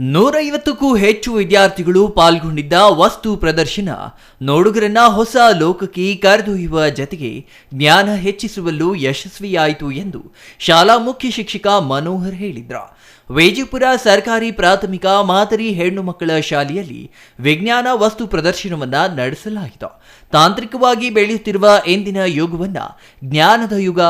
ನೂರೈವತ್ತಕ್ಕೂ ಹೆಚ್ಚು ವಿದ್ಯಾರ್ಥಿಗಳು ಪಾಲ್ಗೊಂಡಿದ್ದ ವಸ್ತು ಪ್ರದರ್ಶನ. ನೋಡುಗರನ್ನ ಹೊಸ ಲೋಕಕ್ಕೆ ಕರೆದೊಯ್ಯುವ ಜತೆಗೆ ಜ್ಞಾನ ಹೆಚ್ಚಿಸುವಲ್ಲೂ ಯಶಸ್ವಿಯಾಯಿತು ಎಂದು ಶಾಲಾ ಮುಖ್ಯ ಶಿಕ್ಷಕ ಮನೋಹರ್ ಹೇಳಿದ್ರ. ವಿಜಯಪುರ ಸರ್ಕಾರಿ ಪ್ರಾಥಮಿಕ ಮಾದರಿ ಹೆಣ್ಣು ಮಕ್ಕಳ ಶಾಲೆಯಲ್ಲಿ ವಿಜ್ಞಾನ ವಸ್ತು ಪ್ರದರ್ಶನವನ್ನ ನಡೆಸಲಾಯಿತು. ತಾಂತ್ರಿಕವಾಗಿ ಬೆಳೆಯುತ್ತಿರುವ ಇಂದಿನ ಯುಗವನ್ನ ಜ್ಞಾನದ ಯುಗ,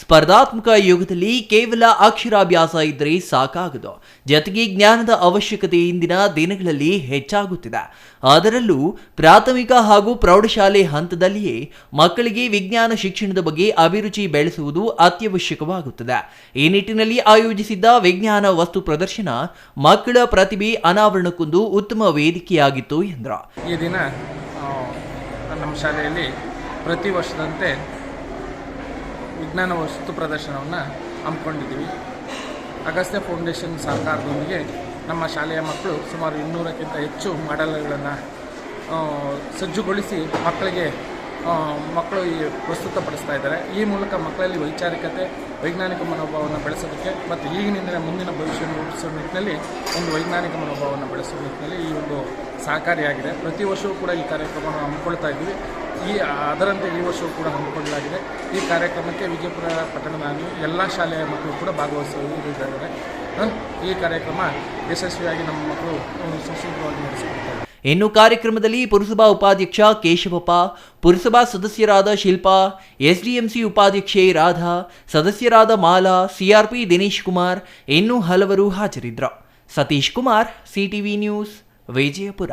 ಸ್ಪರ್ಧಾತ್ಮಕ ಯುಗದಲ್ಲಿ ಕೇವಲ ಅಕ್ಷರಾಭ್ಯಾಸ ಇದ್ರೆ ಸಾಕಾಗದು. ಜತೆಗೆ ಜ್ಞಾನದ ಅವಶ್ಯಕತೆ ಇಂದಿನ ದಿನಗಳಲ್ಲಿ ಹೆಚ್ಚಾಗುತ್ತಿದೆ. ಅದರಲ್ಲೂ ಪ್ರಾಥಮಿಕ ಹಾಗೂ ಪ್ರೌಢಶಾಲೆ ಹಂತದಲ್ಲಿಯೇ ಮಕ್ಕಳಿಗೆ ವಿಜ್ಞಾನ ಶಿಕ್ಷಣದ ಬಗ್ಗೆ ಅಭಿರುಚಿ ಬೆಳೆಸುವುದು ಅತ್ಯವಶ್ಯಕವಾಗುತ್ತದೆ. ಈ ನಿಟ್ಟಿನಲ್ಲಿ ಆಯೋಜಿಸಿದ್ದ ವಿಜ್ಞಾನ ವಸ್ತು ಪ್ರದರ್ಶನ ಮಕ್ಕಳ ಪ್ರತಿಭೆ ಅನಾವರಣಕ್ಕೊಂದು ಉತ್ತಮ ವೇದಿಕೆಯಾಗಿತ್ತು, ಎಂದರು. ಈ ದಿನ ನಮ್ಮ ಶಾಲೆಯಲ್ಲಿ ಪ್ರತಿ ವರ್ಷದಂತೆ ವಿಜ್ಞಾನ ವಸ್ತು ಪ್ರದರ್ಶನವನ್ನು ಹಮ್ಮಿಕೊಂಡಿದ್ದೀವಿ. ಅಗಸ್ತ್ಯ ಫೌಂಡೇಶನ್ ಸಹಕಾರದೊಂದಿಗೆ ನಮ್ಮ ಶಾಲೆಯ ಮಕ್ಕಳು ಸುಮಾರು ಇನ್ನೂರಕ್ಕಿಂತ ಹೆಚ್ಚು ಮಾಡಲ್ಗಳನ್ನು ಸಜ್ಜುಗೊಳಿಸಿ ಮಕ್ಕಳಿಗೆ ಮಕ್ಕಳು ಈ ಪ್ರಸ್ತುತಪಡಿಸ್ತಾ ಇದ್ದಾರೆ. ಈ ಮೂಲಕ ಮಕ್ಕಳಲ್ಲಿ ವೈಚಾರಿಕತೆ, ವೈಜ್ಞಾನಿಕ ಮನೋಭಾವವನ್ನು ಬೆಳೆಸೋದಕ್ಕೆ ಮತ್ತು ಈಗಿನಿಂದ ಮುಂದಿನ ಭವಿಷ್ಯವನ್ನು ರೂಪಿಸೋ ನಿಟ್ಟಿನಲ್ಲಿ ಒಂದು ವೈಜ್ಞಾನಿಕ ಮನೋಭಾವವನ್ನು ಬೆಳೆಸೋ ನಿಟ್ಟಿನಲ್ಲಿ ಈ ಒಂದು ಸಹಕಾರಿಯಾಗಿದೆ. ಪ್ರತಿ ವರ್ಷವೂ ಕೂಡ ಈ ಕಾರ್ಯಕ್ರಮವನ್ನು ಹಮ್ಮಿಕೊಳ್ತಾ ಇದ್ವಿ ಈ, ಅದರಂತೆ ಈ ವರ್ಷವೂ ಕೂಡ ಹಮ್ಮಿಕೊಳ್ಳಲಾಗಿದೆ. ಈ ಕಾರ್ಯಕ್ರಮಕ್ಕೆ ವಿಜಯಪುರ ಪಟ್ಟಣದ ಎಲ್ಲ ಶಾಲೆಯ ಮಕ್ಕಳು ಕೂಡ ಭಾಗವಹಿಸಿದ್ದಾರೆ ಈ ಕಾರ್ಯಕ್ರಮ ಯಶಸ್ವಿಯಾಗಿ ನಮ್ಮ ಮಕ್ಕಳು ಸುಸೂತ್ರವಾಗಿ ನಡೆಸಿಕೊಡ್ತಾರೆ. ಇನ್ನು ಕಾರ್ಯಕ್ರಮದಲ್ಲಿ ಪುರಸಭಾ ಉಪಾಧ್ಯಕ್ಷ ಕೇಶವಪ್ಪ, ಪುರಸಭಾ ಸದಸ್ಯರಾದ ಶಿಲ್ಪಾ, ಎಸ್ಡಿಎಂಸಿ ಉಪಾಧ್ಯಕ್ಷೆ ರಾಧಾ, ಸದಸ್ಯರಾದ ಮಾಲಾ, ಸಿಆರ್ಪಿ ದಿನೇಶ್ ಕುಮಾರ್, ಇನ್ನೂ ಹಲವರು ಹಾಜರಿದ್ದರು. Satish Kumar, CTV news, Vijayapura.